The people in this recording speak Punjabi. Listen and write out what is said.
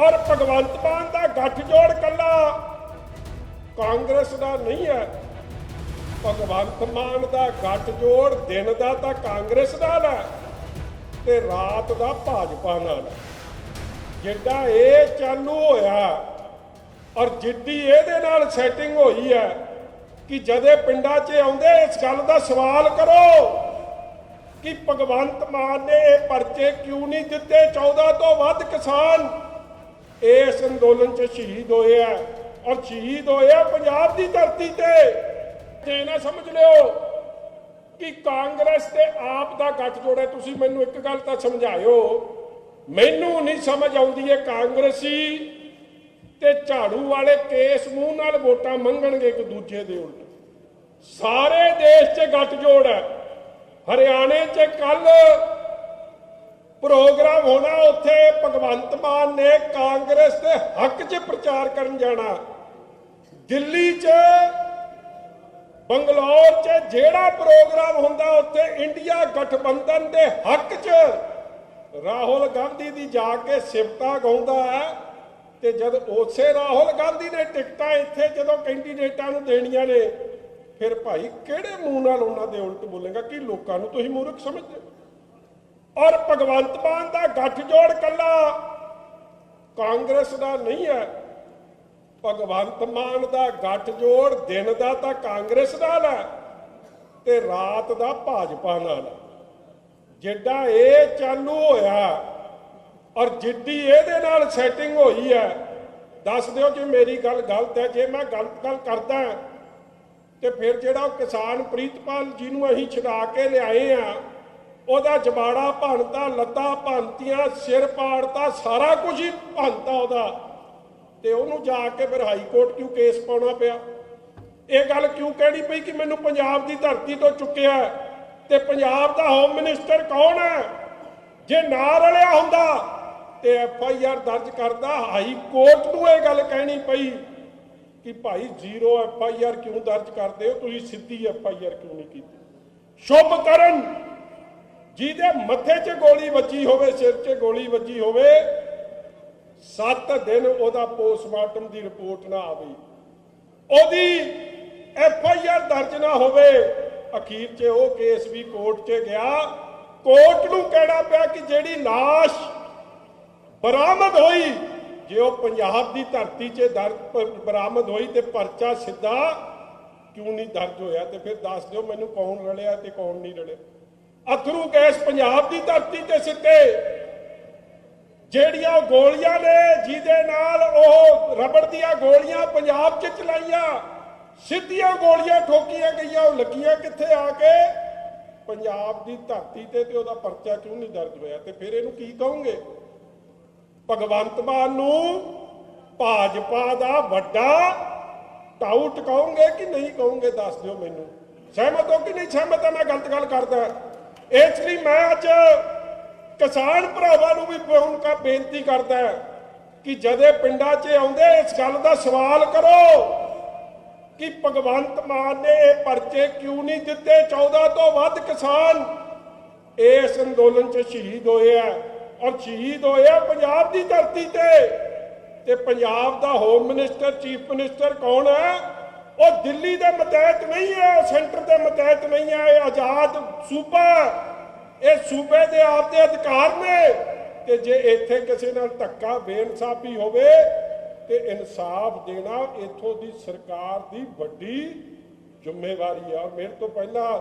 ਔਰ ਭਗਵੰਤ ਮਾਨ ਦਾ ਗੱਠਜੋੜ ਕੱਲਾ ਕਾਂਗਰਸ ਦਾ ਨਹੀਂ ਹੈ। ਭਗਵੰਤ ਮਾਨ ਦਾ ਗੱਠਜੋੜ ਦਿਨ ਦਾ ਤਾਂ ਕਾਂਗਰਸ ਨਾਲ ਹੈ ਤੇ ਰਾਤ ਦਾ ਭਾਜਪਾ ਨਾਲ। ਹੈ ਜਿੱਦਾਂ ਇਹ ਚਾਲੂ ਹੋਇਆ ਔਰ ਜਿੱਡੀ ਇਹਦੇ ਨਾਲ ਸੈਟਿੰਗ ਹੋਈ ਹੈ ਕਿ ਜਦੇ ਪਿੰਡਾਂ 'ਚ ਆਉਂਦੇ ਇਸ ਗੱਲ ਦਾ ਸਵਾਲ ਕਰੋ ਕਿ ਭਗਵੰਤ ਮਾਨ ਨੇ ਇਹ ਪਰਚੇ ਕਿਉਂ ਨਹੀਂ ਦਿੱਤੇ? 14 ਤੋਂ ਵੱਧ ਕਿਸਾਨ ਇਸ ਅੰਦੋਲਨ 'ਚ ਸ਼ਹੀਦ ਹੋਏ ਆ। ਔਰ ਸ਼ਹੀਦ ਹੋਏ ਆ ਪੰਜਾਬ ਦੀ ਧਰਤੀ ਤੇ। ਤੇ ਨਾ ਸਮਝ ਲਿਓ ਕਿ ਕਾਂਗਰਸ ਤੇ ਆਪ ਦਾ ਗੱਠ ਜੋੜਿਆ। ਤੁਸੀਂ ਮੈਨੂੰ ਇੱਕ ਗੱਲ ਤਾਂ ਸਮਝਾਇਓ। ਮੈਨੂੰ ਨਹੀਂ ਸਮਝ ਆਉਂਦੀ ਹੈ ਕਾਂਗਰਸੀ ਤੇ ਝਾੜੂ ਵਾਲੇ ਕੇਸ ਮੂੰਹ ਨਾਲ ਵੋਟਾਂ ਮੰਗਣਗੇ ਇੱਕ ਦੂਜੇ ਦੇ ਉਲਟ। ਸਾਰੇ ਦੇਸ਼ 'ਚ ਗੱਠ ਜੋੜ ਹੈ। ਹਰਿਆਣੇ 'ਚ ਕੱਲ ਪ੍ਰੋਗਰਾਮ ਹੋਣਾ ਉੱਥੇ, ਭਗਵੰਤ ਮਾਨ ਨੇ ਕਾਂਗਰਸ ਦੇ ਹੱਕ 'ਚ ਪ੍ਰਚਾਰ ਕਰਨ ਜਾਣਾ। ਦਿੱਲੀ 'ਚ, ਬੰਗਲੌਰ 'ਚ ਜਿਹੜਾ ਪ੍ਰੋਗਰਾਮ ਹੁੰਦਾ ਉੱਥੇ ਇੰਡੀਆ ਗਠਬੰਧਨ ਦੇ ਹੱਕ 'ਚ ਰਾਹੁਲ ਗਾਂਧੀ ਦੀ ਜਾ ਕੇ ਸਿਫਤਾਂ ਗਾਉਂਦਾ ਹੈ ਤੇ ਜਦ ਉਸੇ ਰਾਹੁਲ ਗਾਂਧੀ ਨੇ ਟਿਕਟਾਂ ਇੱਥੇ ਜਦੋਂ ਕੈਂਡੀਡੇਟਾਂ ਨੂੰ ਦੇਣੀਆਂ ਨੇ, ਫਿਰ ਭਾਈ ਕਿਹੜੇ ਮੂੰਹ ਨਾਲ ਉਹਨਾਂ ਦੇ ਉਲਟ ਬੋਲੇਗਾ ਕਿ ਲੋਕਾਂ ਨੂੰ ਤੁਸੀਂ ਮੂਰਖ ਸਮਝਦੇ ਔਰ ਭਗਵੰਤ ਮਾਨ ਦਾ ਗੱਠਜੋੜ ਕੱਲਾ ਕਾਂਗਰਸ ਦਾ ਨਹੀਂ ਹੈ। ਭਗਵੰਤ ਮਾਨ ਦਾ ਗੱਠਜੋੜ ਦਿਨ ਦਾ ਤਾਂ ਕਾਂਗਰਸ ਨਾਲ ਹੈ ਤੇ ਰਾਤ ਦਾ ਭਾਜਪਾ ਨਾਲ ਜਿੱਡਾ ਇਹ ਚਾਲੂ ਹੋਇਆ ਔਰ ਜਿੱਡੀ ਇਹਦੇ ਨਾਲ ਸੈਟਿੰਗ ਹੋਈ ਹੈ, ਦੱਸ ਦਿਓ ਜੇ ਮੇਰੀ ਗੱਲ ਗਲਤ ਹੈ, ਜੇ ਮੈਂ ਗਲਤ ਗੱਲ ਕਰਦਾ ਤੇ ਫਿਰ ਜਿਹੜਾ ਉਹ ਕਿਸਾਨ ਪ੍ਰੀਤਪਾਲ ਜੀ ਨੂੰ ਅਸੀਂ ਛਡਾ ਕੇ ਲਿਆਏ ਆ ਉਹਦਾ ਜਬਾੜਾ ਭੰਨਤਾ, ਲੱਤਾਂ ਭੰਨਤੀਆਂ, ਸਿਰ ਪਾੜਤਾ, ਸਾਰਾ ਕੁਝ ਹੀ ਭੰਨਤਾ ਉਹਦਾ। ਤੇ ਉਹਨੂੰ ਜਾ ਕੇ ਫਿਰ ਹਾਈ ਕੋਰਟ ਕਿਉਂ ਕੇਸ ਪਾਉਣਾ ਪਿਆ? ਇਹ ਗੱਲ ਕਿਉਂ ਕਹਿਣੀ ਪਈ ਕਿ ਮੈਨੂੰ ਪੰਜਾਬ ਦੀ ਧਰਤੀ ਤੋਂ ਚੁੱਕਿਆ ਤੇ ਪੰਜਾਬ ਦਾ ਹੋਮ ਮਿਨਿਸਟਰ ਕੌਣ ਹੈ? ਜੇ ਨਾ ਰਲਿਆ ਹੁੰਦਾ, ਤੇ ਐਫ ਆਈ ਆਰ ਦਰਜ ਕਰਦਾ, ਹਾਈ ਕੋਰਟ ਨੂੰ ਇਹ ਗੱਲ ਕਹਿਣੀ ਪਈ ਕਿ ਭਾਈ ਜ਼ੀਰੋ ਐਫ ਆਈ ਆਰ ਕਿਉਂ ਦਰਜ ਕਰਦੇ ਹੋ? ਤੁਸੀਂ ਸਿੱਧੀ ਐਫ ਆਈ ਆਰ ਕਿਉਂ ਨਹੀਂ ਕੀਤੀ? ਸ਼ੁਭ ਕਰਨ ਜਿਹਦੇ ਮੱਥੇ 'ਚ ਗੋਲੀ ਵੱਜੀ ਹੋਵੇ, ਸਿਰ 'ਚ ਗੋਲੀ ਵੱਜੀ ਹੋਵੇ 7 ਦਿਨ ਉਹਦਾ ਪੋਸਟਮਾਰਟਮ ਦੀ ਰਿਪੋਰਟ ਨਾ ਆਵੇ। ਉਹਦੀ ਐਫ ਆਈ ਆਰ ਦਰਜ ਨਾ ਹੋਵੇ। ਅਖੀਰ 'ਚ ਉਹ ਕੇਸ ਵੀ ਕੋਰਟ 'ਚ ਗਿਆ। ਕੋਰਟ ਨੂੰ ਕਹਿਣਾ ਪਿਆ ਕਿ ਜਿਹੜੀ ਲਾਸ਼ ਬਰਾਮਦ ਹੋਈ, ਜੇ ਉਹ ਪੰਜਾਬ ਦੀ ਧਰਤੀ 'ਚ ਦਰਜ ਬਰਾਮਦ ਹੋਈ ਤੇ ਪਰਚਾ ਸਿੱਧਾ ਕਿਉਂ ਨਹੀਂ ਦਰਜ ਹੋਇਆ, ਤੇ ਫਿਰ ਦੱਸ ਦਿਓ ਮੈਨੂੰ ਕੌਣ ਰਲਿਆ ਤੇ ਕੌਣ ਨਹੀਂ ਰਲਿਆ ਅਥਰੂ ਗੈਸ ਪੰਜਾਬ ਦੀ ਧਰਤੀ ਤੇ ਸਿੱਟੇ। ਜਿਹੜੀਆਂ ਉਹ ਗੋਲੀਆਂ ਨੇ, ਜਿਹਦੇ ਨਾਲ ਉਹ ਰਬੜ ਦੀਆਂ ਗੋਲੀਆਂ ਪੰਜਾਬ 'ਚ ਚਲਾਈਆਂ। ਸਿੱਧੀਆਂ ਗੋਲੀਆਂ ਠੋਕੀਆਂ ਗਈਆਂ, ਉਹ ਲੱਗੀਆਂ ਕਿੱਥੇ ਆ ਕੇ? ਪੰਜਾਬ ਦੀ ਧਰਤੀ ਤੇ ਤੇ ਉਹਦਾ ਪਰਚਾ ਕਿਉਂ ਨਹੀਂ ਦਰਜ ਹੋਇਆ? ਤੇ ਫਿਰ ਇਹਨੂੰ ਕੀ ਕਹੋਗੇ? ਭਗਵੰਤ ਮਾਨ ਨੂੰ ਭਾਜਪਾ ਦਾ ਵੱਡਾ ਟਾਊਟ ਕਹੋਗੇ ਕਿ ਨਹੀਂ ਕਹੋਗੇ? ਦੱਸ ਦਿਓ ਮੈਨੂੰ। ਸਹਿਮਤ ਹੋ ਕਿ ਨਹੀਂ ਸਹਿਮਤ ਹੈ ਮੈਂ ਗਲਤ ਗੱਲ ਕਰਦਾ। ਇਸ ਲਈ ਮੈਂ ਅੱਜ ਕਿਸਾਨ ਭਰਾਵਾਂ ਨੂੰ ਵੀ ਹੁਣ ਕਰ ਬੇਨਤੀ ਕਰਦਾ ਕਿ ਜਦੇ ਪਿੰਡਾਂ 'ਚ ਆਉਂਦੇ ਇਸ ਗੱਲ ਦਾ ਸਵਾਲ ਕਰੋ ਕਿ ਭਗਵੰਤ ਮਾਨ ਨੇ ਇਹ ਪਰਚੇ ਕਿਉਂ ਨਹੀਂ ਦਿੱਤੇ? 14 ਤੋਂ ਵੱਧ ਕਿਸਾਨ ਇਸ ਅੰਦੋਲਨ 'ਚ ਸ਼ਹੀਦ ਹੋਏ ਆ ਔਰ ਸ਼ਹੀਦ ਹੋਏ ਆ ਪੰਜਾਬ ਦੀ ਧਰਤੀ ਤੇ। ਤੇ ਪੰਜਾਬ ਦਾ ਹੋਮ ਮਿਨਿਸਟਰ ਚੀਫ ਮਿਨਿਸਟਰ ਕੌਣ ਹੈ? ਉਹ ਦਿੱਲੀ ਦੇ ਮਤਹਿਤ ਨਹੀਂ ਹੈ, ਉਹ ਸੈਂਟਰ ਦੇ ਮਤਹਿਤ ਨਹੀਂ ਹੈ, ਇਹ ਆਜ਼ਾਦ ਸੂਬਾ ਇਹ ਸੂਬੇ ਦੇ ਆਪਦੇ ਅਧਿਕਾਰ ਨੇ ਤੇ ਜੇ ਇੱਥੇ ਕਿਸੇ ਨਾਲ ਧੱਕਾ ਬੇਇਨਸਾਫੀ ਹੋਵੇ ਤੇ ਇਨਸਾਫ ਦੇਣਾ ਇੱਥੋਂ ਦੀ ਸਰਕਾਰ ਦੀ ਵੱਡੀ ਜ਼ਿੰਮੇਵਾਰੀ ਆ। ਮੇਰੇ ਤੋਂ ਪਹਿਲਾਂ